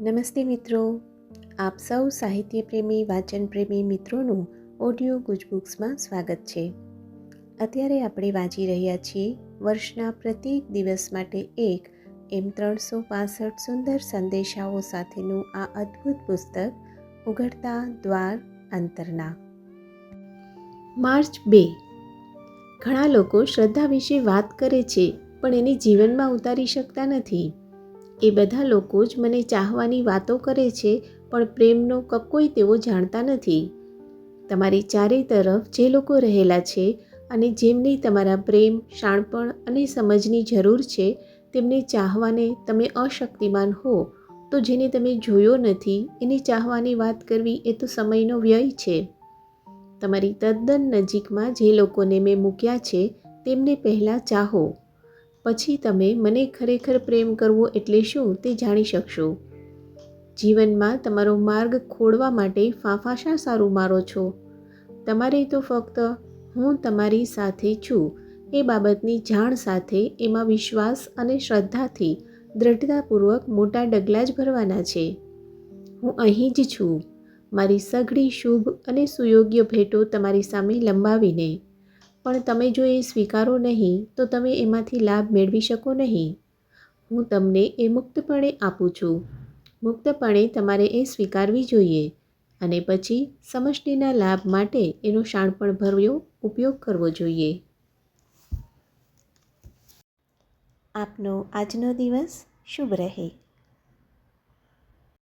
નમસ્તે મિત્રો. આપ સૌ સાહિત્ય પ્રેમી વાચન પ્રેમી મિત્રોનું ઓડિયો ગુજબુક્સમાં સ્વાગત છે. અત્યારે આપણે વાંચી રહ્યા છીએ વર્ષના પ્રત્યેક દિવસ માટે એક એમ ત્રણસો પાસઠ સુંદર સંદેશાઓ સાથેનું આ અદ્ભુત પુસ્તક, ઉઘડતા દ્વાર અંતરના. માર્ચ બે. ઘણા લોકો શ્રદ્ધા વિશે વાત કરે છે, પણ એને જીવનમાં ઉતારી શકતા નથી. એ બધા લોકો જ મને ચાહવાની વાતો કરે છે, પણ પ્રેમનો કકોઈ તેઓ જાણતા નથી. તમારી ચારે તરફ જે લોકો રહેલા છે અને જેમને તમારા પ્રેમ, શાણપણ અને સમજની જરૂર છે, તેમને ચાહવાને તમે અશક્તિમાન હો. તો જેને તમે જોયો નથી, એની ચાહવાની વાત કરવી એ તો સમયનો વ્યય છે. તમારી તદ્દન નજીકમાં જે લોકોને મેં મૂક્યા છે, તેમને પહેલાં ચાહો. પછી તમે મને ખરેખર પ્રેમ કરવો એટલે શું તે જાણી શકશો. જીવનમાં તમારો માર્ગ ખોડવા માટે ફાંફા શા સારું મારો છો. તમારે તો ફક્ત હું તમારી સાથે છું. એ બાબતની જાણ સાથે એમાં વિશ્વાસ અને શ્રદ્ધાથી દ્રઢતાપૂર્વક મોટા ડગલા જ ભરવાના છે. હું અહીં જ છું. મારી સઘળી, શુભ અને સુયોગ્ય ભેટો તમારી સામે લંબાવીને પણ તમે જો એ સ્વીકારો નહીં, તો તમે એમાંથી લાભ મેળવી શકો નહીં. હું તમને એ મુક્તપણે આપું છું. મુક્તપણે તમારે એ સ્વીકારવી જોઈએ. અને પછી સમષ્ટિના લાભ માટે એનો શાણપણ ભર્યો ઉપયોગ કરવો જોઈએ. આપનો આજનો દિવસ શુભ રહે.